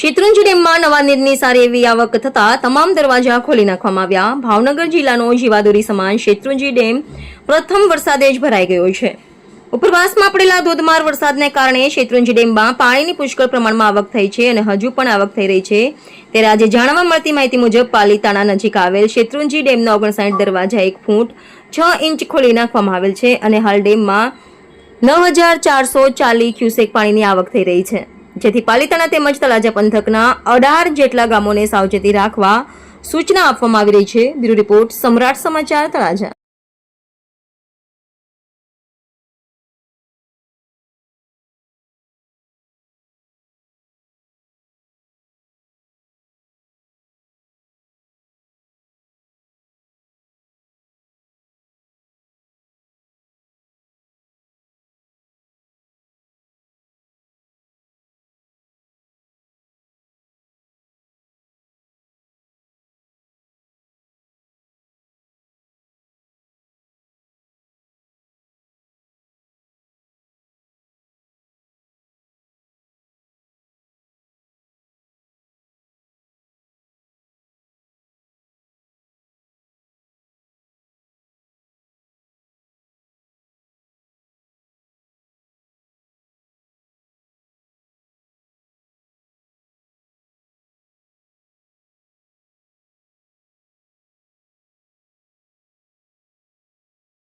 શેત્રુંજી ડેમમાં નવા નીરની સારી એવી આવક થતા તમામ દરવાજા ખોલી નાખવામાં આવ્યા. ભાવનગર જિલ્લાનો જીવાદોરી સમાન શેત્રુંજી ડેમ પ્રથમ વરસાદે જ ભરાઈ ગયો છે. ઉપરવાસમાં પડેલા ધોધમાર વરસાદને કારણે શેત્રુંજી ડેમમાં પાણીની પુષ્કળ પ્રમાણમાં આવક થઈ છે અને હજુ પણ આવક થઈ રહી છે. ત્યારે આજે જાણવા મળતી માહિતી મુજબ પાલીતાણા નજીક આવેલ શેત્રુંજી ડેમના ઓગણસાઠ દરવાજા એક ફૂટ છ ઇંચ ખોલી નાખવામાં આવેલ છે અને હાલ ડેમમાં નવ હજાર ચારસો ચાલીસ ક્યુસેક પાણીની આવક થઈ રહી છે. જેથી પાલિતાણા તેમજ તળાજા પંથકના અઢાર જેટલા ગામોને સાવચેતી રાખવા સૂચના આપવામાં આવી રહી છે. બ્યુરો રિપોર્ટ સમ્રાટ સમાચાર તળાજા.